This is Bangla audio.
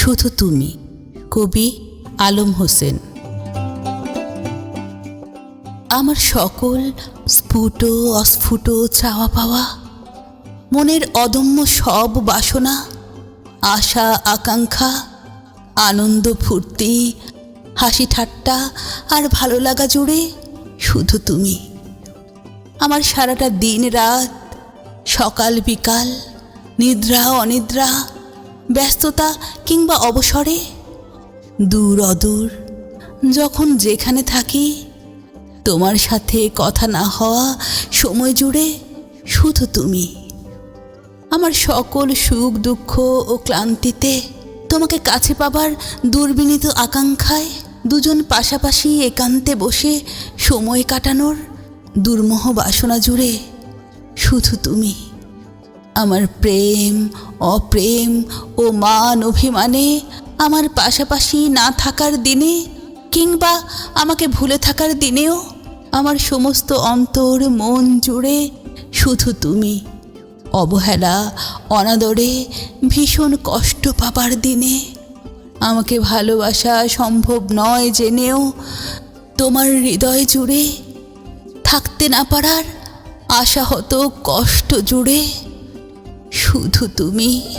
শুধু তুমি, কবি আলম হোসেন। আমার সকল স্ফুট, অস্ফুট চাওয়া পাওয়া মনের অদম্য সব বাসনা, আশা, আকাঙ্ক্ষা, আনন্দ, ফুর্তি, হাসি, ঠাট্টা আর ভালো লাগা জুড়ে শুধু তুমি। আমার সারাটা দিন রাত, সকাল, বিকাল, নিদ্রা, অনিদ্রা ব্যস্ততা কিংবা অবসরে? দূর অদূর, যখন যেখানে থাকি, তোমার সাথে কথা না হওয়া সময় জুড়ে শুধু তুমি। আমার সকল সুখ, দুঃখ ও ক্লান্তিতে তোমাকে কাছে পাবার দুর্বিনীত আকাঙ্ক্ষায় দুজন পাশাপাশি একান্তে বসে সময় কাটানোর দুর্মহ বাসনা জুড়ে শুধু তুমি। আমার প্রেম, অপ্রেম ও মান অভিমানে আমার পাশাপাশি না থাকার দিনে কিংবা আমাকে ভুলে থাকার দিনেও আমার সমস্ত অন্তর মন জুড়ে শুধু তুমি। অবহেলা, অনাদরে, ভীষণ কষ্ট পাবার দিনে আমাকে ভালোবাসা সম্ভব নয় জেনেও তোমার হৃদয় জুড়ে থাকতে না পারার আশাহত কষ্ট জুড়ে শুধু তুমি।